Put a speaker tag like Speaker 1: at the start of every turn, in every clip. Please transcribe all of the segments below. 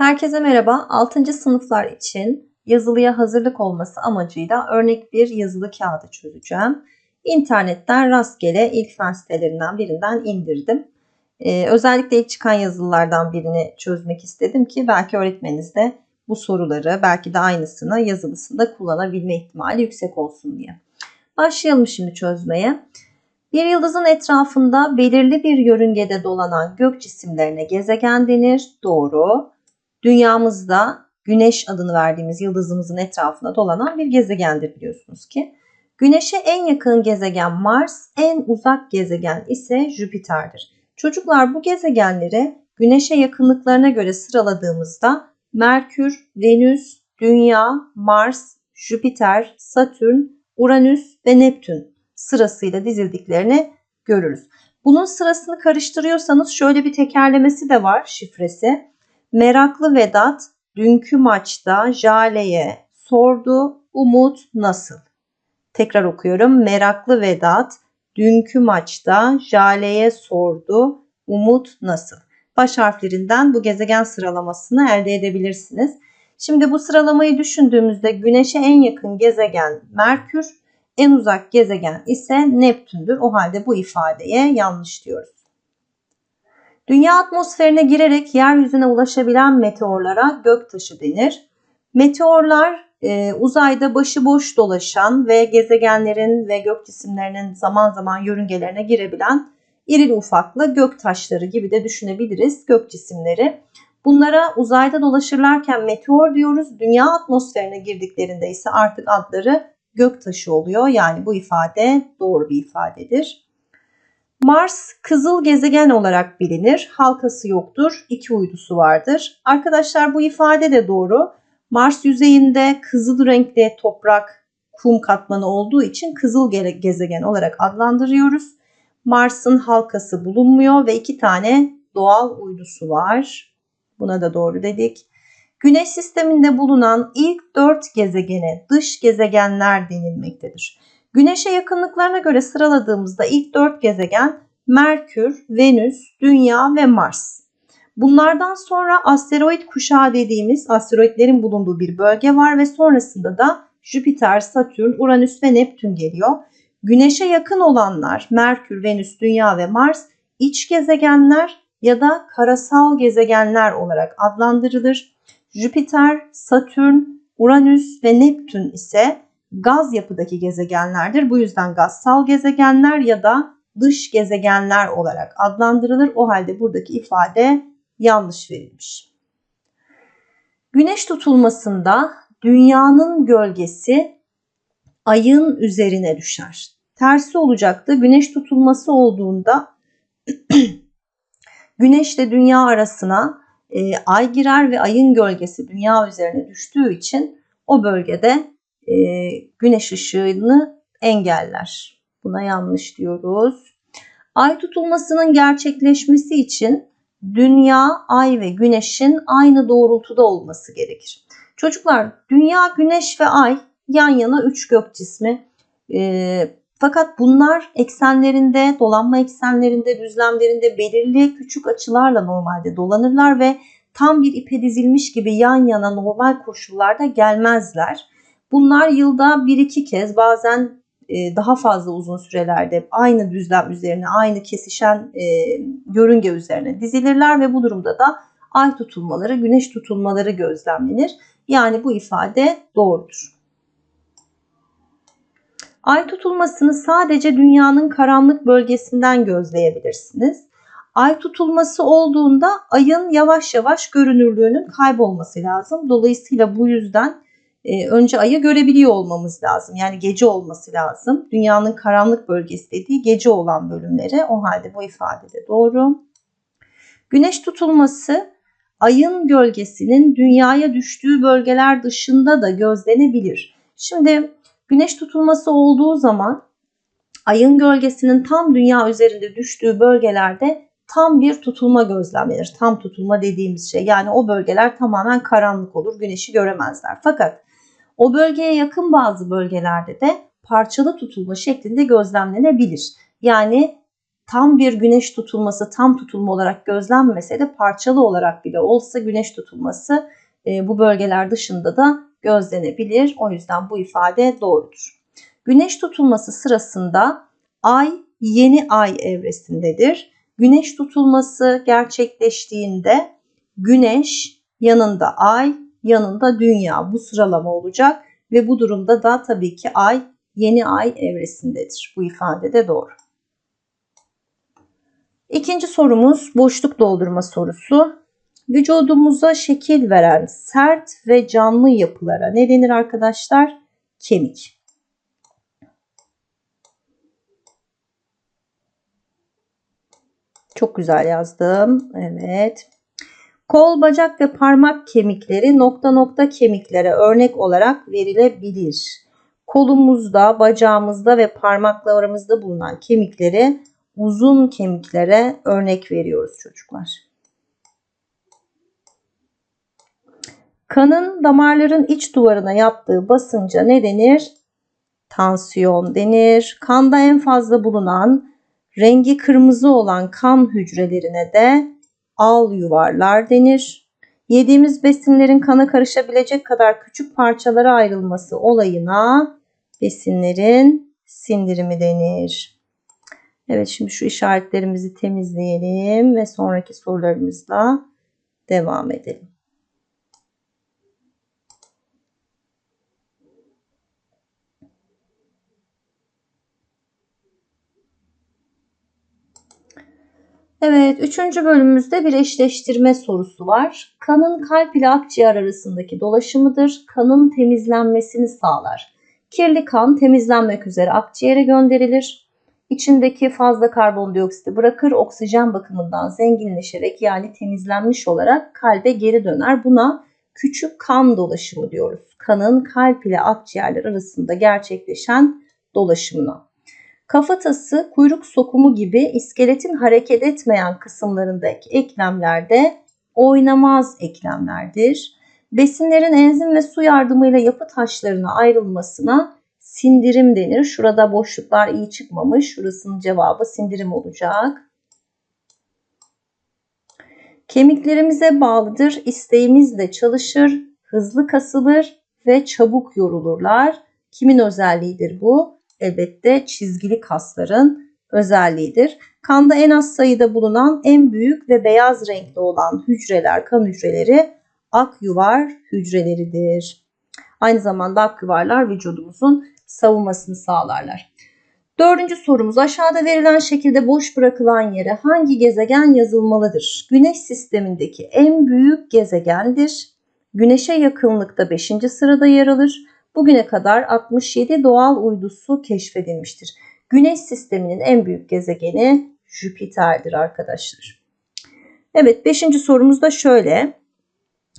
Speaker 1: Herkese merhaba. 6. sınıflar için yazılıya hazırlık olması amacıyla örnek bir yazılı kağıdı çözeceğim. İnternetten rastgele ilk fen sitelerinden birinden indirdim. Ee, özellikle ilk çıkan yazılılardan birini çözmek istedim ki belki öğretmeniniz de bu soruları belki de aynısını yazılısında kullanabilme ihtimali yüksek olsun diye. Başlayalım şimdi çözmeye. Bir yıldızın etrafında belirli bir yörüngede dolanan gök cisimlerine gezegen denir. Doğru. Dünyamızda Güneş adını verdiğimiz yıldızımızın etrafında dolanan bir gezegendir biliyorsunuz ki. Güneş'e en yakın gezegen Mars, en uzak gezegen ise Jüpiter'dir. Çocuklar bu gezegenleri Güneş'e yakınlıklarına göre sıraladığımızda Merkür, Venüs, Dünya, Mars, Jüpiter, Satürn, Uranüs ve Neptün sırasıyla dizildiklerini görürüz. Bunun sırasını karıştırıyorsanız şöyle bir tekerlemesi de var şifresi. Meraklı Vedat dünkü maçta Jale'ye sordu Umut nasıl? Tekrar okuyorum. Meraklı Vedat dünkü maçta Jale'ye sordu Umut nasıl? Baş harflerinden bu gezegen sıralamasını elde edebilirsiniz. Şimdi bu sıralamayı düşündüğümüzde Güneş'e en yakın gezegen Merkür, en uzak gezegen ise Neptün'dür. O halde bu ifadeye yanlış diyoruz. Dünya atmosferine girerek yeryüzüne ulaşabilen meteorlara göktaşı denir. Meteorlar e, uzayda başıboş dolaşan ve gezegenlerin ve gök cisimlerinin zaman zaman yörüngelerine girebilen irili ufaklı gök taşları gibi de düşünebiliriz gök cisimleri. Bunlara uzayda dolaşırlarken meteor diyoruz. Dünya atmosferine girdiklerinde ise artık adları gök taşı oluyor. Yani bu ifade doğru bir ifadedir. Mars kızıl gezegen olarak bilinir. Halkası yoktur. iki uydusu vardır. Arkadaşlar bu ifade de doğru. Mars yüzeyinde kızıl renkli toprak, kum katmanı olduğu için kızıl gezegen olarak adlandırıyoruz. Mars'ın halkası bulunmuyor ve iki tane doğal uydusu var. Buna da doğru dedik. Güneş sisteminde bulunan ilk dört gezegene dış gezegenler denilmektedir. Güneşe yakınlıklarına göre sıraladığımızda ilk dört gezegen Merkür, Venüs, Dünya ve Mars. Bunlardan sonra asteroid kuşağı dediğimiz asteroidlerin bulunduğu bir bölge var ve sonrasında da Jüpiter, Satürn, Uranüs ve Neptün geliyor. Güneşe yakın olanlar Merkür, Venüs, Dünya ve Mars iç gezegenler ya da karasal gezegenler olarak adlandırılır. Jüpiter, Satürn, Uranüs ve Neptün ise gaz yapıdaki gezegenlerdir. Bu yüzden gazsal gezegenler ya da dış gezegenler olarak adlandırılır. O halde buradaki ifade yanlış verilmiş. Güneş tutulmasında dünyanın gölgesi ayın üzerine düşer. Tersi olacaktı. Güneş tutulması olduğunda Güneş ile dünya arasına e, ay girer ve ayın gölgesi dünya üzerine düştüğü için o bölgede e, güneş ışığını engeller. Buna yanlış diyoruz. Ay tutulmasının gerçekleşmesi için dünya, ay ve güneşin aynı doğrultuda olması gerekir. Çocuklar dünya, güneş ve ay yan yana üç gök cismi. E, fakat bunlar eksenlerinde, dolanma eksenlerinde, düzlemlerinde belirli küçük açılarla normalde dolanırlar ve tam bir ipe dizilmiş gibi yan yana normal koşullarda gelmezler. Bunlar yılda bir iki kez bazen e, daha fazla uzun sürelerde aynı düzlem üzerine, aynı kesişen e, yörünge üzerine dizilirler ve bu durumda da ay tutulmaları, güneş tutulmaları gözlemlenir. Yani bu ifade doğrudur. Ay tutulmasını sadece dünyanın karanlık bölgesinden gözleyebilirsiniz. Ay tutulması olduğunda ayın yavaş yavaş görünürlüğünün kaybolması lazım. Dolayısıyla bu yüzden e, önce ayı görebiliyor olmamız lazım. Yani gece olması lazım. Dünyanın karanlık bölgesi dediği gece olan bölümleri. O halde bu ifade de doğru. Güneş tutulması ayın gölgesinin dünyaya düştüğü bölgeler dışında da gözlenebilir. Şimdi güneş tutulması olduğu zaman ayın gölgesinin tam dünya üzerinde düştüğü bölgelerde tam bir tutulma gözlemlenir. Tam tutulma dediğimiz şey yani o bölgeler tamamen karanlık olur. Güneşi göremezler. Fakat o bölgeye yakın bazı bölgelerde de parçalı tutulma şeklinde gözlemlenebilir. Yani tam bir güneş tutulması tam tutulma olarak gözlenmese de parçalı olarak bile olsa güneş tutulması e, bu bölgeler dışında da gözlenebilir. O yüzden bu ifade doğrudur. Güneş tutulması sırasında ay yeni ay evresindedir. Güneş tutulması gerçekleştiğinde güneş yanında ay, yanında dünya bu sıralama olacak ve bu durumda da tabii ki ay yeni ay evresindedir. Bu ifade de doğru. İkinci sorumuz boşluk doldurma sorusu. Vücudumuza şekil veren sert ve canlı yapılara ne denir arkadaşlar? Kemik. Çok güzel yazdım. Evet. Kol, bacak ve parmak kemikleri nokta nokta kemiklere örnek olarak verilebilir. Kolumuzda, bacağımızda ve parmaklarımızda bulunan kemikleri uzun kemiklere örnek veriyoruz çocuklar. Kanın damarların iç duvarına yaptığı basınca ne denir? Tansiyon denir. Kanda en fazla bulunan rengi kırmızı olan kan hücrelerine de al yuvarlar denir. Yediğimiz besinlerin kana karışabilecek kadar küçük parçalara ayrılması olayına besinlerin sindirimi denir. Evet şimdi şu işaretlerimizi temizleyelim ve sonraki sorularımızla devam edelim. Evet, üçüncü bölümümüzde bir eşleştirme sorusu var. Kanın kalp ile akciğer arasındaki dolaşımıdır. Kanın temizlenmesini sağlar. Kirli kan temizlenmek üzere akciğere gönderilir. İçindeki fazla karbondioksiti bırakır, oksijen bakımından zenginleşerek yani temizlenmiş olarak kalbe geri döner. Buna küçük kan dolaşımı diyoruz. Kanın kalp ile akciğerler arasında gerçekleşen dolaşımına. Kafatası, kuyruk sokumu gibi iskeletin hareket etmeyen kısımlarındaki eklemlerde oynamaz eklemlerdir. Besinlerin enzim ve su yardımıyla yapı taşlarına ayrılmasına sindirim denir. Şurada boşluklar iyi çıkmamış. Şurasının cevabı sindirim olacak. Kemiklerimize bağlıdır. İsteğimizle çalışır, hızlı kasılır ve çabuk yorulurlar. Kimin özelliğidir bu? Elbette çizgili kasların özelliğidir. Kanda en az sayıda bulunan en büyük ve beyaz renkli olan hücreler, kan hücreleri ak yuvar hücreleridir. Aynı zamanda ak yuvarlar vücudumuzun savunmasını sağlarlar. Dördüncü sorumuz aşağıda verilen şekilde boş bırakılan yere hangi gezegen yazılmalıdır? Güneş sistemindeki en büyük gezegendir. Güneşe yakınlıkta 5. sırada yer alır bugüne kadar 67 doğal uydusu keşfedilmiştir. Güneş sisteminin en büyük gezegeni Jüpiter'dir arkadaşlar. Evet 5. sorumuz da şöyle.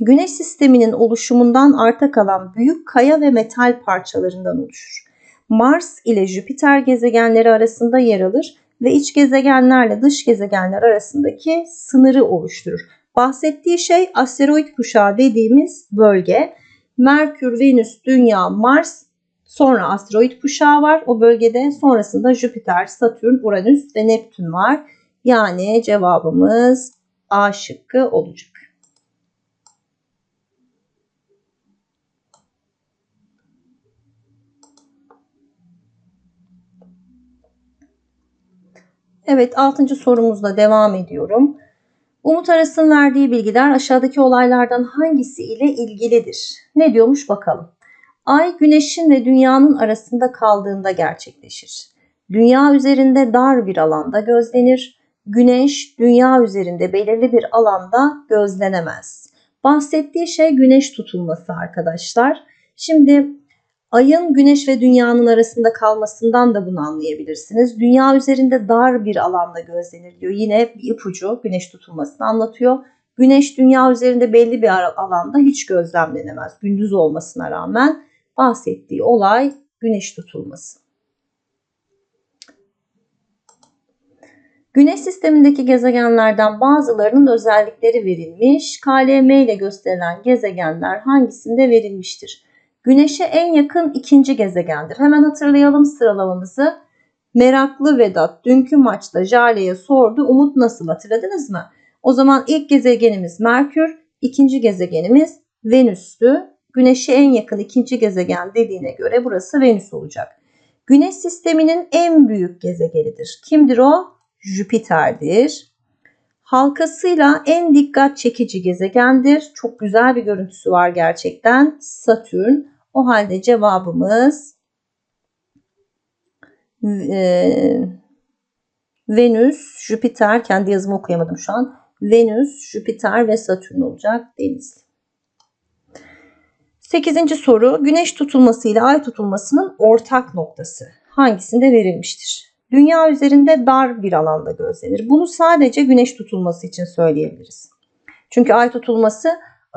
Speaker 1: Güneş sisteminin oluşumundan arta kalan büyük kaya ve metal parçalarından oluşur. Mars ile Jüpiter gezegenleri arasında yer alır ve iç gezegenlerle dış gezegenler arasındaki sınırı oluşturur. Bahsettiği şey asteroid kuşağı dediğimiz bölge. Merkür, Venüs, Dünya, Mars sonra asteroid kuşağı var. O bölgede sonrasında Jüpiter, Satürn, Uranüs ve Neptün var. Yani cevabımız A şıkkı olacak. Evet 6. sorumuzla devam ediyorum. Umut Aras'ın verdiği bilgiler aşağıdaki olaylardan hangisi ile ilgilidir? Ne diyormuş bakalım. Ay güneşin ve dünyanın arasında kaldığında gerçekleşir. Dünya üzerinde dar bir alanda gözlenir. Güneş dünya üzerinde belirli bir alanda gözlenemez. Bahsettiği şey güneş tutulması arkadaşlar. Şimdi Ayın güneş ve dünyanın arasında kalmasından da bunu anlayabilirsiniz. Dünya üzerinde dar bir alanda gözlenir diyor. Yine bir ipucu güneş tutulmasını anlatıyor. Güneş dünya üzerinde belli bir alanda hiç gözlemlenemez. Gündüz olmasına rağmen bahsettiği olay güneş tutulması. Güneş sistemindeki gezegenlerden bazılarının özellikleri verilmiş. KLM ile gösterilen gezegenler hangisinde verilmiştir? Güneş'e en yakın ikinci gezegendir. Hemen hatırlayalım sıralamamızı. Meraklı Vedat dünkü maçta Jale'ye sordu. Umut nasıl hatırladınız mı? O zaman ilk gezegenimiz Merkür, ikinci gezegenimiz Venüs'tü. Güneş'e en yakın ikinci gezegen dediğine göre burası Venüs olacak. Güneş sisteminin en büyük gezegenidir. Kimdir o? Jüpiter'dir. Halkasıyla en dikkat çekici gezegendir. Çok güzel bir görüntüsü var gerçekten. Satürn. O halde cevabımız e, Venüs, Jüpiter, kendi yazımı okuyamadım şu an. Venüs, Jüpiter ve Satürn olacak deniz. Sekizinci soru. Güneş tutulması ile ay tutulmasının ortak noktası hangisinde verilmiştir? Dünya üzerinde dar bir alanda gözlenir. Bunu sadece güneş tutulması için söyleyebiliriz. Çünkü ay tutulması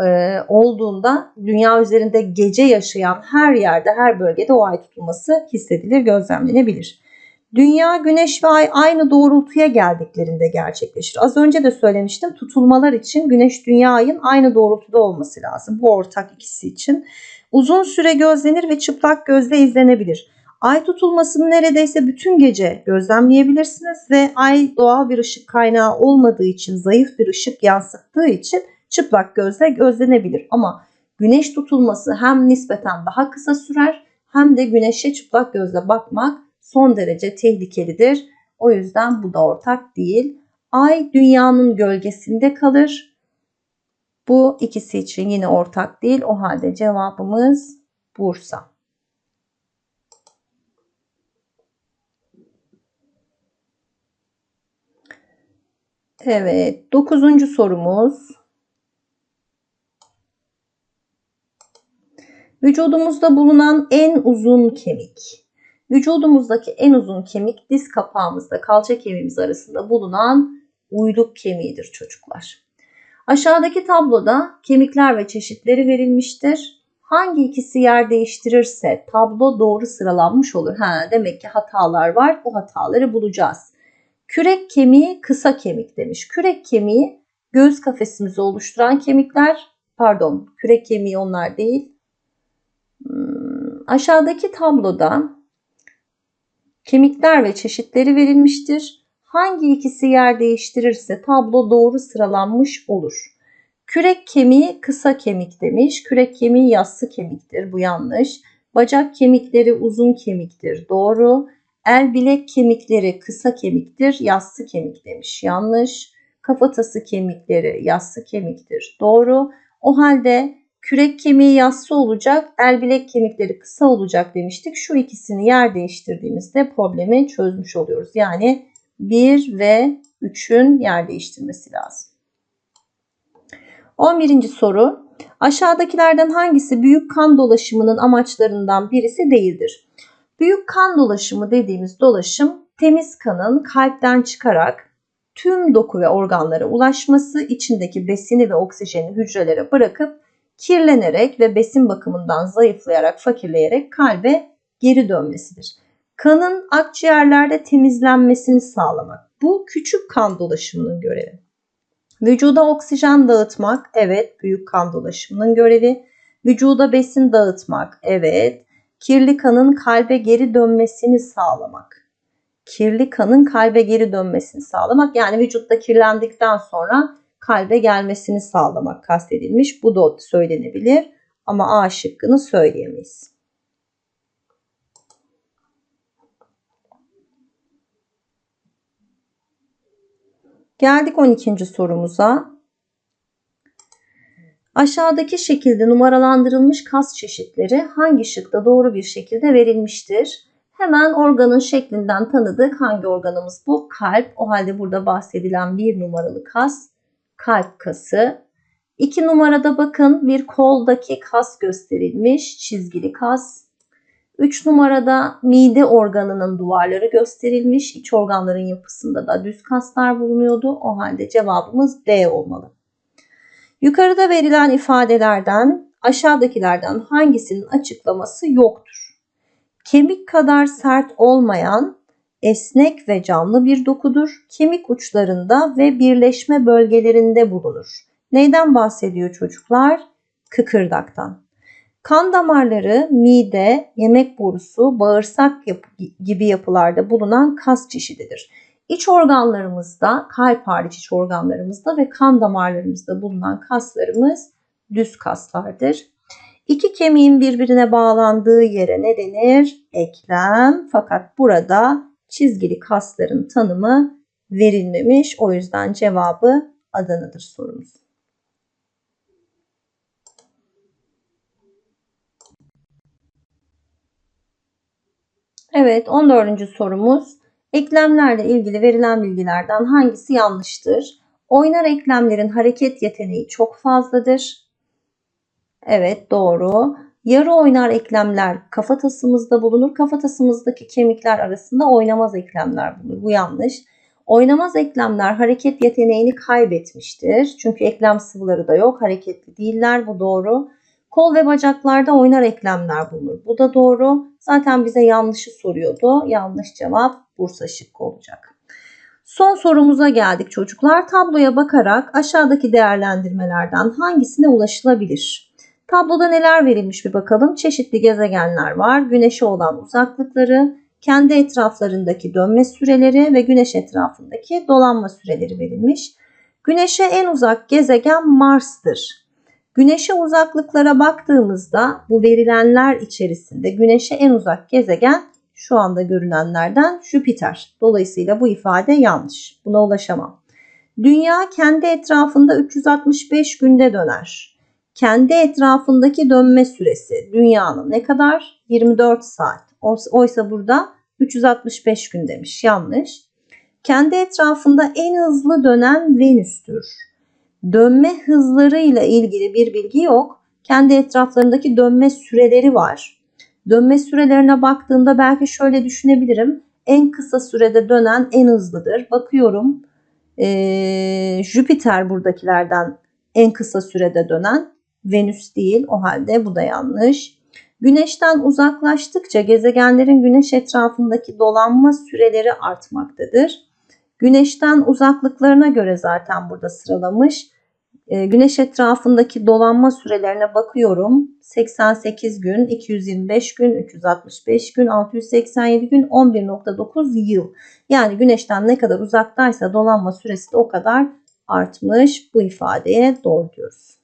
Speaker 1: e, olduğunda dünya üzerinde gece yaşayan her yerde, her bölgede o ay tutulması hissedilir, gözlemlenebilir. Dünya, güneş ve ay aynı doğrultuya geldiklerinde gerçekleşir. Az önce de söylemiştim tutulmalar için güneş, dünya, ayın aynı doğrultuda olması lazım. Bu ortak ikisi için. Uzun süre gözlenir ve çıplak gözle izlenebilir. Ay tutulmasını neredeyse bütün gece gözlemleyebilirsiniz ve ay doğal bir ışık kaynağı olmadığı için, zayıf bir ışık yansıttığı için çıplak gözle gözlenebilir. Ama güneş tutulması hem nispeten daha kısa sürer hem de güneşe çıplak gözle bakmak son derece tehlikelidir. O yüzden bu da ortak değil. Ay dünyanın gölgesinde kalır. Bu ikisi için yine ortak değil. O halde cevabımız Bursa. Evet, dokuzuncu sorumuz. Vücudumuzda bulunan en uzun kemik. Vücudumuzdaki en uzun kemik diz kapağımızda kalça kemiğimiz arasında bulunan uyluk kemiğidir çocuklar. Aşağıdaki tabloda kemikler ve çeşitleri verilmiştir. Hangi ikisi yer değiştirirse tablo doğru sıralanmış olur. Ha, demek ki hatalar var. Bu hataları bulacağız. Kürek kemiği kısa kemik demiş. Kürek kemiği göğüs kafesimizi oluşturan kemikler. Pardon kürek kemiği onlar değil. Aşağıdaki tabloda kemikler ve çeşitleri verilmiştir. Hangi ikisi yer değiştirirse tablo doğru sıralanmış olur. Kürek kemiği kısa kemik demiş. Kürek kemiği yassı kemiktir. Bu yanlış. Bacak kemikleri uzun kemiktir. Doğru. El bilek kemikleri kısa kemiktir, yassı kemik demiş. Yanlış. Kafatası kemikleri yassı kemiktir. Doğru. O halde kürek kemiği yassı olacak, el bilek kemikleri kısa olacak demiştik. Şu ikisini yer değiştirdiğimizde problemi çözmüş oluyoruz. Yani 1 ve 3'ün yer değiştirmesi lazım. 11. soru. Aşağıdakilerden hangisi büyük kan dolaşımının amaçlarından birisi değildir? Büyük kan dolaşımı dediğimiz dolaşım temiz kanın kalpten çıkarak tüm doku ve organlara ulaşması, içindeki besini ve oksijeni hücrelere bırakıp kirlenerek ve besin bakımından zayıflayarak, fakirleyerek kalbe geri dönmesidir. Kanın akciğerlerde temizlenmesini sağlamak. Bu küçük kan dolaşımının görevi. Vücuda oksijen dağıtmak, evet büyük kan dolaşımının görevi. Vücuda besin dağıtmak, evet. Kirli kanın kalbe geri dönmesini sağlamak. Kirli kanın kalbe geri dönmesini sağlamak yani vücutta kirlendikten sonra kalbe gelmesini sağlamak kastedilmiş. Bu da söylenebilir ama A şıkkını söyleyemeyiz. Geldik 12. sorumuza. Aşağıdaki şekilde numaralandırılmış kas çeşitleri hangi şıkta doğru bir şekilde verilmiştir? Hemen organın şeklinden tanıdık. Hangi organımız bu? Kalp. O halde burada bahsedilen bir numaralı kas kalp kası. İki numarada bakın bir koldaki kas gösterilmiş. Çizgili kas. Üç numarada mide organının duvarları gösterilmiş. İç organların yapısında da düz kaslar bulunuyordu. O halde cevabımız D olmalı. Yukarıda verilen ifadelerden aşağıdakilerden hangisinin açıklaması yoktur? Kemik kadar sert olmayan esnek ve canlı bir dokudur. Kemik uçlarında ve birleşme bölgelerinde bulunur. Neyden bahsediyor çocuklar? Kıkırdaktan. Kan damarları, mide, yemek borusu, bağırsak gibi yapılarda bulunan kas çeşididir. İç organlarımızda, kalp hariç iç organlarımızda ve kan damarlarımızda bulunan kaslarımız düz kaslardır. İki kemiğin birbirine bağlandığı yere ne denir? Eklem. Fakat burada çizgili kasların tanımı verilmemiş. O yüzden cevabı Adana'dır sorumuz. Evet 14. sorumuz. Eklemlerle ilgili verilen bilgilerden hangisi yanlıştır? Oynar eklemlerin hareket yeteneği çok fazladır. Evet doğru. Yarı oynar eklemler kafatasımızda bulunur. Kafatasımızdaki kemikler arasında oynamaz eklemler bulunur. Bu yanlış. Oynamaz eklemler hareket yeteneğini kaybetmiştir. Çünkü eklem sıvıları da yok. Hareketli değiller. Bu doğru. Kol ve bacaklarda oynar eklemler bulunur. Bu da doğru. Zaten bize yanlışı soruyordu. Yanlış cevap Bursa şıkkı olacak. Son sorumuza geldik çocuklar. Tabloya bakarak aşağıdaki değerlendirmelerden hangisine ulaşılabilir? Tabloda neler verilmiş bir bakalım. Çeşitli gezegenler var. Güneşe olan uzaklıkları, kendi etraflarındaki dönme süreleri ve güneş etrafındaki dolanma süreleri verilmiş. Güneşe en uzak gezegen Mars'tır. Güneşe uzaklıklara baktığımızda bu verilenler içerisinde Güneşe en uzak gezegen şu anda görünenlerden Jüpiter. Dolayısıyla bu ifade yanlış. Buna ulaşamam. Dünya kendi etrafında 365 günde döner. Kendi etrafındaki dönme süresi dünyanın ne kadar? 24 saat. Oysa burada 365 gün demiş. Yanlış. Kendi etrafında en hızlı dönen Venüs'tür. Dönme hızlarıyla ilgili bir bilgi yok. Kendi etraflarındaki dönme süreleri var. Dönme sürelerine baktığımda belki şöyle düşünebilirim. En kısa sürede dönen en hızlıdır. Bakıyorum ee, Jüpiter buradakilerden en kısa sürede dönen. Venüs değil o halde bu da yanlış. Güneşten uzaklaştıkça gezegenlerin güneş etrafındaki dolanma süreleri artmaktadır. Güneşten uzaklıklarına göre zaten burada sıralamış. Ee, güneş etrafındaki dolanma sürelerine bakıyorum. 88 gün, 225 gün, 365 gün, 687 gün, 11.9 yıl. Yani güneşten ne kadar uzaktaysa dolanma süresi de o kadar artmış. Bu ifadeye doğru diyoruz.